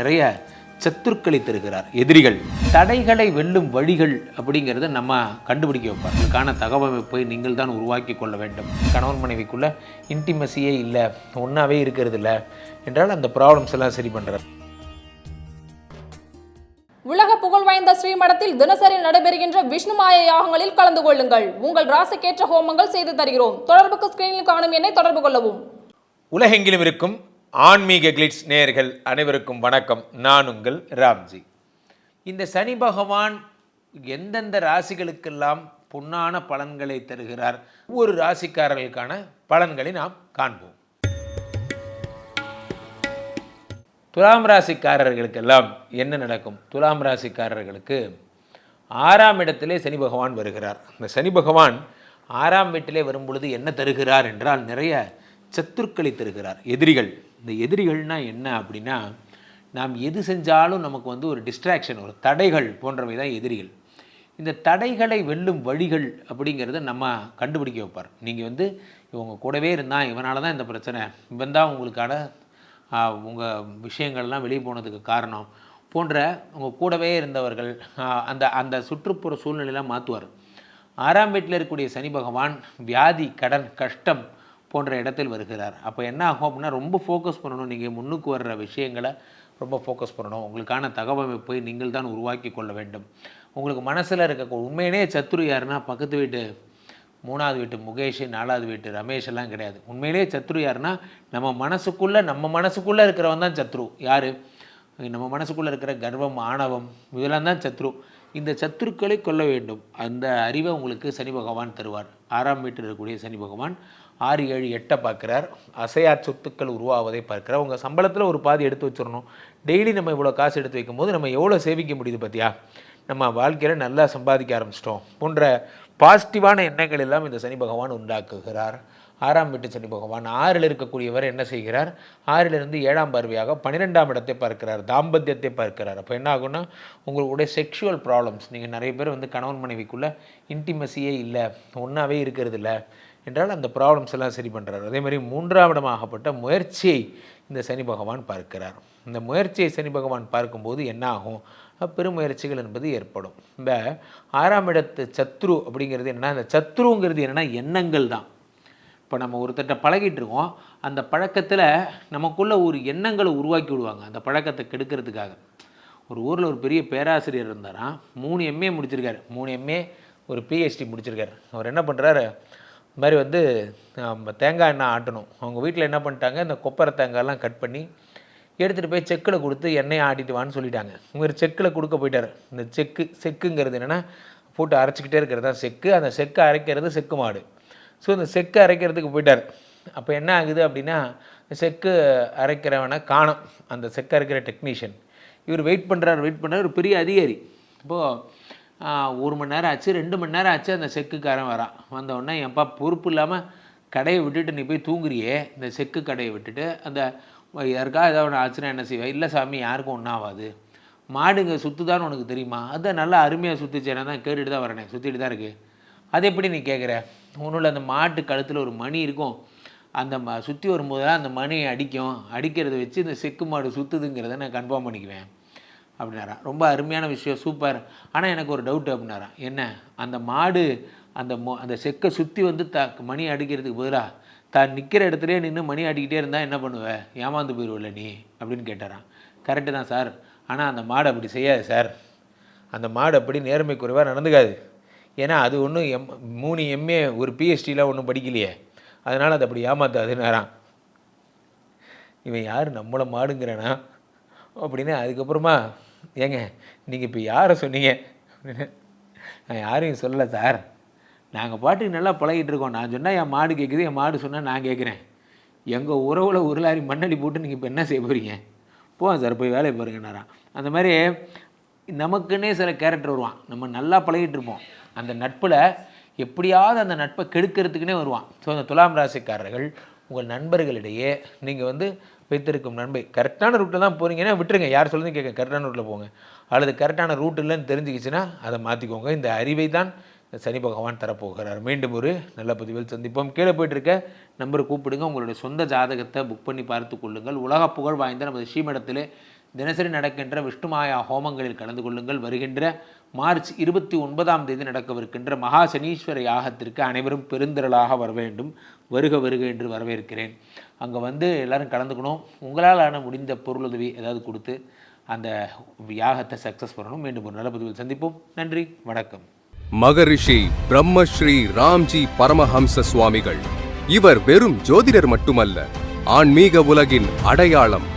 நிறைய சத்துருக்களை தருகிறார். எதிரிகள். தடைகளை வெல்லும் வழிகள் அப்படிங்கிறத நம்ம கண்டுபிடிக்க வைப்பார். அதுக்கான தகவமைப்பை நீங்கள் தான் உருவாக்கி கொள்ள வேண்டும். கணவன் மனைவிக்குள்ள இன்டிமசியே இல்லை. ஒன்றாவே இருக்கிறது இல்லை என்றால் அந்த ப்ராப்ளம்ஸ் எல்லாம் சரி பண்ணுறார் உலக புகழ் வாய்ந்த ஸ்ரீமடத்தில் தினசரி நடைபெறுகின்ற விஷ்ணுமாய யாகங்களில் கலந்து கொள்ளுங்கள். உங்கள் ராசிக்கேற்ற ஹோமங்கள் செய்து தருகிறோம். தொடர்புக்கு ஸ்கிரீனில் காணும் எண்ணை தொடர்பு கொள்ளவும். உலகெங்கிலும் இருக்கும் ஆன்மீக கிளிட்ஸ் நேயர்கள் அனைவருக்கும் வணக்கம். நான் உங்கள் ராம்ஜி. இந்த சனி பகவான் எந்தெந்த ராசிகளுக்கெல்லாம் பொன்னான பலன்களை தருகிறார்? ஒவ்வொரு ராசிக்காரர்களுக்கான பலன்களை நாம் காண்போம். துலாம் ராசிக்காரர்களுக்கெல்லாம் என்ன நடக்கும்? துலாம் ராசிக்காரர்களுக்கு ஆறாம் இடத்திலே சனி பகவான் வருகிறார். இந்த சனி பகவான் ஆறாம் வீட்டிலே வரும் பொழுது என்ன தருகிறார் என்றால் நிறைய சத்துருக்களை தருகிறார். எதிரிகள் இந்த எதிரிகள்னால் என்ன அப்படின்னா நாம் எது செஞ்சாலும் நமக்கு வந்து ஒரு டிஸ்ட்ராக்ஷன் ஒரு தடைகள் போன்றவை தான் எதிரிகள். இந்த தடைகளை வெல்லும் வழிகள் அப்படிங்கிறத நம்ம கண்டுபிடிக்க வைப்பார். நீங்கள் வந்து இவங்க கூடவே இருந்தால் இவனால தான் இந்த பிரச்சனை இவன் தான் உங்களுக்கான உங்கள் விஷயங்கள்லாம் வெளியே போனதுக்கு காரணம் போன்ற உங்கள் கூடவே இருந்தவர்கள் அந்த அந்த சுற்றுப்புற சூழ்நிலையெல்லாம் மாற்றுவார் ஆறாம் வீட்டில் இருக்கக்கூடிய சனி பகவான் வியாதி கடன் கஷ்டம் போன்ற இடத்தில் வருகிறார். அப்போ என்ன ஆகும் அப்படின்னா ரொம்ப ஃபோக்கஸ் பண்ணணும். நீங்கள் முன்னுக்கு வர்ற விஷயங்களை ரொம்ப ஃபோக்கஸ் பண்ணணும். உங்களுக்கான தகவமைப்பை நீங்கள் தான் உருவாக்கி கொள்ள வேண்டும். உங்களுக்கு மனசில் இருக்க உண்மையிலே சத்துரு யாருன்னா பக்கத்து வீட்டு மூணாவது வீட்டு முகேஷ் நாலாவது வீட்டு ரமேஷ் எல்லாம் கிடையாது. உண்மையிலே சத்ரு யாருன்னா நம்ம மனசுக்குள்ளே நம்ம மனசுக்குள்ளே இருக்கிறவன் தான் சத்ரு யார்? நம்ம மனசுக்குள்ளே இருக்கிற கர்வம் ஆணவம் இதெல்லாம் தான் சத்ரு இந்த சத்துருக்களை கொல்ல வேண்டும். அந்த அறிவை உங்களுக்கு சனி பகவான் தருவார். ஆறாம் வீட்டில் இருக்கக்கூடிய சனி பகவான் ஆறு ஏழு எட்டை பார்க்குறார். அசையா சொத்துக்கள் உருவாவதை பார்க்குறார். உங்கள் சம்பளத்தில் ஒரு பாதி எடுத்து வச்சிடணும். டெய்லி நம்ம இவ்வளோ காசு எடுத்து வைக்கும்போது நம்ம எவ்வளோ சேமிக்க முடியுது பார்த்தியா நம்ம வாழ்க்கையில் நல்லா சம்பாதிக்க ஆரம்பிச்சிட்டோம். போன்ற பாசிட்டிவான எண்ணங்கள் எல்லாம் இந்த சனி பகவான் உண்டாக்குகிறார். ஆறாம் வீட்டு சனி பகவான். ஆறில் இருக்கக்கூடியவர் என்ன செய்கிறார்? ஆறிலிருந்து ஏழாம் பார்வையாக பன்னிரெண்டாம் இடத்தை பார்க்கிறார் தாம்பத்தியத்தை பார்க்கிறார். அப்போ என்ன ஆகும்னா உங்களுடைய செக்ஷுவல் ப்ராப்ளம்ஸ் நீங்கள் நிறைய பேர் வந்து கணவன் மனைவிக்குள்ளே இன்டிமசியே இல்லை ஒன்றாவே இருக்கிறது இல்லை என்றால் அந்த ப்ராப்ளம்ஸ் எல்லாம் சரி பண்ணுறார் அதே மாதிரி மூன்றாம் இடமாகப்பட்ட முயற்சியை இந்த சனி பகவான் பார்க்கிறார். இந்த முயற்சியை சனி பகவான் பார்க்கும்போது என்ன ஆகும்? பெருமுயற்சிகள் என்பது ஏற்படும். இந்த ஆறாம் இடத்து சத்ரு அப்படிங்கிறது என்னென்னா இந்த சத்ருங்கிறது என்னென்னா எண்ணங்கள் தான். இப்போ நம்ம ஒருத்தட்ட பழகிட்டு இருக்கோம் அந்த பழக்கத்தில் நமக்குள்ளே ஒரு எண்ணங்களை உருவாக்கி விடுவாங்க அந்த பழக்கத்தை கெடுக்கிறதுக்காக. ஒரு ஊரில் ஒரு பெரிய பேராசிரியர் இருந்தாராம் மூணு எம்ஏ முடிச்சிருக்காரு. மூணு எம்ஏ ஒரு பிஹெச்டி முடிச்சிருக்காரு. அவர் என்ன பண்ணுறாரு இந்த மாதிரி வந்து தேங்காய் எண்ணெய் ஆட்டணும். அவங்க வீட்டில் என்ன பண்ணிட்டாங்க இந்த கொப்பரை தேங்காயெல்லாம் கட் பண்ணி எடுத்துகிட்டு போய் செக்கில் கொடுத்து எண்ணெயை ஆட்டிட்டு வான்னு சொல்லிட்டாங்க. இவர் செக்கில் கொடுக்க போயிட்டார். இந்த செக்கு செக்குங்கிறது என்னென்னா போட்டு அரைச்சிக்கிட்டே இருக்கிறது தான் செக்கு. அந்த செக்கு அரைக்கிறது செக்கு மாடு. ஸோ இந்த செக்கு அரைக்கிறதுக்கு போயிட்டார். அப்போ என்ன ஆகுது அப்படின்னா செக்கு அரைக்கிறவனை காணோம். அந்த செக்கு அரைக்கிற டெக்னீஷியன் இவர் வெயிட் பண்ணுறாரு வெயிட் பண்ணுறாரு ஒரு பெரிய அதிகாரி. இப்போது ஒரு மணி நேரம் ஆச்சு ரெண்டு மணி நேரம் ஆச்சு அந்த செக்குக்காரன் வரான். வந்த என்ப்பா பொறுப்பு இல்லாமல் கடையை விட்டுட்டு நீ போய் தூங்குறியே? இந்த செக்கு கடையை விட்டுட்டு அந்த யாருக்கா ஏதாவது ஒன்று ஆச்சுன்னா என்ன செய்வேன் இல்லை சாமி யாருக்கும் ஒன்றாவாது ஆகாது மாடுங்க சுற்றுதான்னு உனக்கு தெரியுமா? அதை நல்லா அருமையாக சுற்றுச்சேனா தான் கேட்டுட்டு தான் வரேனே சுற்றிட்டு தான் இருக்குது அது எப்படி நீ கேட்குற ஒன்றும் அந்த மாட்டு கழுத்தில் ஒரு மணி இருக்கும். அந்த ம சுற்றி வரும்போதெல்லாம் அந்த மணியை அடிக்கும். அடிக்கிறத வச்சு இந்த செக்கு மாடு சுற்றுதுங்கிறத நான் கன்ஃபார்ம் பண்ணிக்குவேன். அப்படின்னாரா? ரொம்ப அருமையான விஷயம் சூப்பர் ஆனால் எனக்கு ஒரு டவுட் அப்படின்னாரா? என்ன? அந்த மாடு அந்த மொ அந்த செக்கை சுற்றி வந்து த மணி அடிக்கிறதுக்கு பதிலாக தான் நிற்கிற இடத்துலையே நின்று மணி அடிக்கிட்டே இருந்தால் என்ன பண்ணுவேன் ஏமாந்து போயிடுவில்ல நீ? அப்படின்னு கேட்டாரான் கரெக்டு தான் சார். ஆனால் அந்த மாடு அப்படி செய்யாது சார். அந்த மாடு அப்படி நேர்மை குறைவாக நடந்துக்காது. ஏன்னா அது ஒன்றும் எம் மூணு எம்ஏ ஒரு பிஹெச்டிலாம் ஒன்றும் படிக்கலையே. அதனால் அது அப்படி ஏமாத்தாதுன்னாராம். இவன் யார்? நம்மளை மாடுங்கிறானா? அப்படின்னு அதுக்கப்புறமா ஏங்க நீங்கள் இப்போ யாரை சொன்னீங்க? அப்படின்னு. நான் யாரையும் சொல்லலை சார். நாங்கள் பாட்டுக்கு நல்லா பழகிட்டு இருக்கோம். நான் சொன்னால் என் மாடு கேட்குது என் மாடு சொன்னால் நான் கேட்குறேன் எங்கள் உறவில் ஒரு லாரி மண்ணடி போட்டு நீங்கள் இப்போ என்ன செய்ய போகிறீங்க போவோம் சார் போய் வேலையை பாருங்கன்னாராம் அந்த மாதிரி நமக்குன்னே சில கேரக்டர் வருவான். நம்ம நல்லா பழகிட்டு இருப்போம். அந்த நட்பில் எப்படியாவது அந்த நட்பை கெடுக்கிறதுக்குனே வருவான். ஸோ அந்த துலாம் ராசிக்காரர்கள் உங்கள் நண்பர்களிடையே நீங்கள் வந்து வைத்திருக்கும் நண்பை கரெக்டான ரூட்டில் தான் போகிறீங்கன்னா விட்டுருங்க. யார் சொல்லுறது கேட்க கரெக்டான ரூட்டில் போங்க. அல்லது கரெக்டான ரூட் இல்லைன்னு தெரிஞ்சுக்கிச்சுன்னா அதை மாற்றிக்கோங்க இந்த அறிவை தான் சனி பகவான் தரப்போகிறார். மீண்டும் ஒரு நல்ல பதிவில் சந்திப்போம். கீழே போயிட்டுருக்க நம்பரை கூப்பிடுங்க. உங்களுடைய சொந்த ஜாதகத்தை புக் பண்ணி பார்த்து கொள்ளுங்கள். உலக புகழ் வாய்ந்த நமது ஸ்ரீமடத்திலே தினசரி நடக்கின்ற விஷ்ணுமாயா ஹோமங்களில் கலந்து கொள்ளுங்கள். வருகின்ற மார்ச் இருபத்தி ஒன்பதாம் தேதி நடக்கவிருக்கின்ற மகா சனீஸ்வர யாகத்திற்கு அனைவரும் பெருந்திரளாக வர வேண்டும். வருக வருக என்று வரவேற்கிறேன். அங்கே வந்து எல்லாரும் கலந்துக்கணும். உங்களால் ஆன முடிந்த பொருளுதவி ஏதாவது கொடுத்து அந்த யாகத்தை சக்ஸஸ் பண்ணணும். மீண்டும் ஒரு நல்ல பதிவில் சந்திப்போம். நன்றி. வணக்கம். மகரிஷி பிரம்மஸ்ரீ ராம்ஜி பரமஹம்ச சுவாமிகள். இவர் வெறும் ஜோதிடர் மட்டுமல்ல ஆன்மீக உலகின் அடையாளம்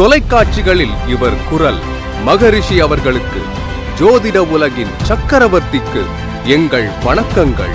தொலைக்காட்சிகளில் இவர் குரல். மகரிஷி அவர்களுக்கு ஜோதிட உலகின் சக்கரவர்த்திக்கு எங்கள் வணக்கங்கள்.